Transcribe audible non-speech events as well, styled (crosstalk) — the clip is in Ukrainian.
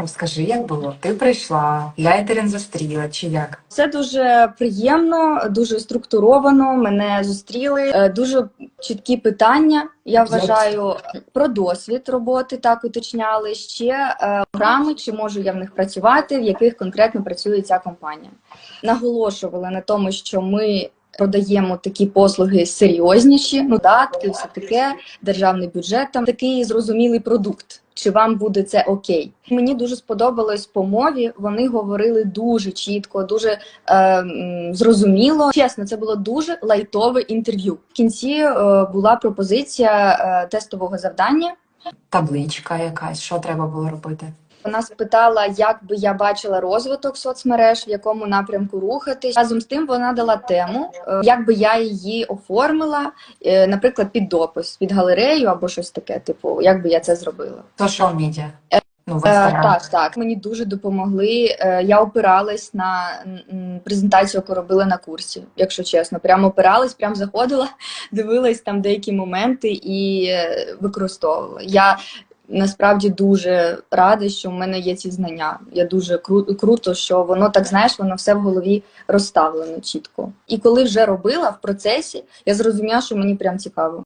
Розкажи, як було? Ти прийшла, Ляйтерін зустріла, чи як? Це дуже приємно, дуже структуровано. Мене зустріли. Е, Дуже чіткі питання. Я вважаю про досвід роботи. Так уточняли ще е, програми, чи можу я в них працювати, в яких конкретно працює ця компанія. Наголошували на тому, що ми. Продаємо такі послуги серйозніші, ну датки, все таке, державний бюджет, там такий зрозумілий продукт. Чи вам буде це окей? Мені дуже сподобалось по мові. Вони говорили дуже чітко, дуже е, зрозуміло. Чесно, це було дуже лайтове інтерв'ю. В кінці е, була пропозиція е, тестового завдання. Табличка якась, що треба було робити? Вона спитала, як би я бачила розвиток соцмереж, в якому напрямку рухатись. Разом з тим вона дала тему, е, як би я її оформила, е, наприклад, під допис, під галерею або щось таке. Типу, як би я це зробила. Social media. Ну, Е. Так, так. Мені дуже допомогли. Е, Я опиралась на презентацію, яку робила на курсі, якщо чесно. Прямо опиралась, прямо заходила, (laughs) дивилась там деякі моменти і е, використовувала. Я насправді дуже рада, що в мене є ці знання. Я дуже кру- круто, що воно так знаєш, воно все в голові розставлено чітко. І коли вже робила в процесі, я зрозуміла, що мені прям цікаво.